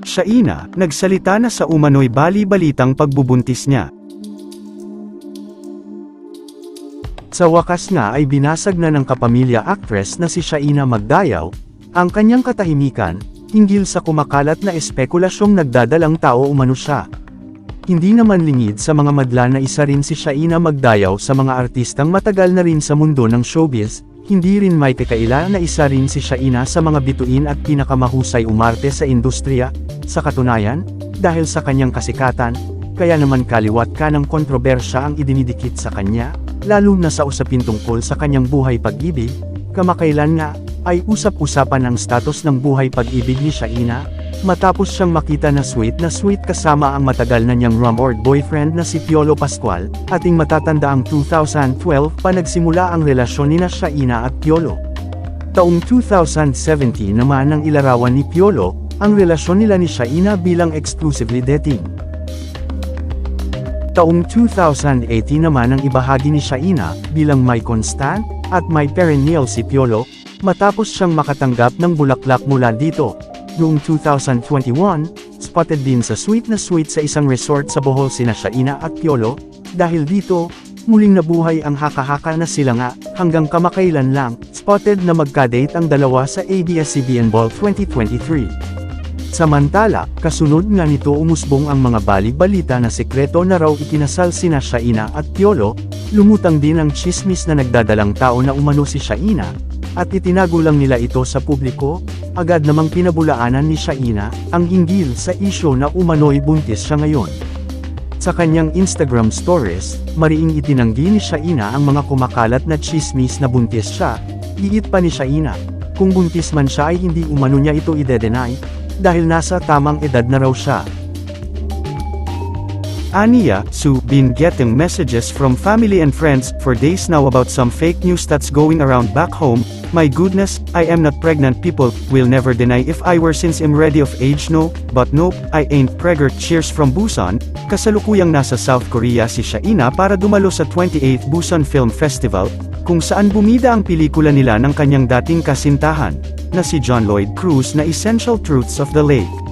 Shaina, nagsalita na sa umano'y bali-balitang pagbubuntis niya. Sa wakas nga ay binasag na ng kapamilya actress na si Shaina Magdayaw, ang kanyang katahimikan, hinggil sa kumakalat na espekulasyong nagdadalang tao umano siya. Hindi naman lingid sa mga madla na isa rin si Shaina Magdayaw sa mga artistang matagal na rin sa mundo ng showbiz, hindi rin may kakaila na isa rin si Shaina sa mga bituin at pinakamahusay umarte sa industriya, sa katunayan, dahil sa kanyang kasikatan, kaya naman kaliwat ka ng kontrobersya ang idinidikit sa kanya, lalo na sa usapin tungkol sa kanyang buhay pag-ibig, kamakailan nga, ay usap-usapan ang status ng buhay pag-ibig ni Shaina, matapos siyang makita na sweet na sweet kasama ang matagal na niyang rumored boyfriend na si Piolo Pascual, ating matatanda ang 2012 pa nagsimula ang relasyon ni na Shaina at Piolo. Taong 2017 naman ang ilarawan ni Piolo, ang relasyon nila ni Shaina bilang exclusively dating. Taong 2018 naman ang ibahagi ni Shaina, bilang may constant, at may perennial si Piolo, matapos siyang makatanggap ng bulaklak mula dito. Noong 2021, spotted din sa sweet na sweet sa isang resort sa Bohol sina Shaina at Piolo, dahil dito, muling nabuhay ang haka-haka na sila nga, hanggang kamakailan lang, spotted na magka-date ang dalawa sa ABS-CBN Ball 2023. Samantala, kasunod nga nito umusbong ang mga balik-balita na sekreto na raw ikinasal sina Shaina at Piolo, lumutang din ang chismis na nagdadalang tao na umano si Shaina, at itinago lang nila ito sa publiko, agad namang pinabulaanan ni Shaina, ang hinggil sa isyo na umano'y buntis siya ngayon. Sa kanyang Instagram stories, mariing itinanggi ni Shaina ang mga kumakalat na chismis na buntis siya, iit pa ni Shaina, kung buntis man siya ay hindi umano niya ito ide-deny, dahil nasa tamang edad na raw siya. Aniya, Sue, been getting messages from family and friends for days now about some fake news that's going around back home. My goodness, I am not pregnant people, will never deny if I were since I'm ready of age no, but nope, I ain't preggert cheers from Busan, kasalukuyang nasa South Korea si Shaina para dumalo sa 28th Busan Film Festival, kung saan bumida ang pelikula nila ng kanyang dating kasintahan, na si John Lloyd Cruz na Essential Truths of the Lake.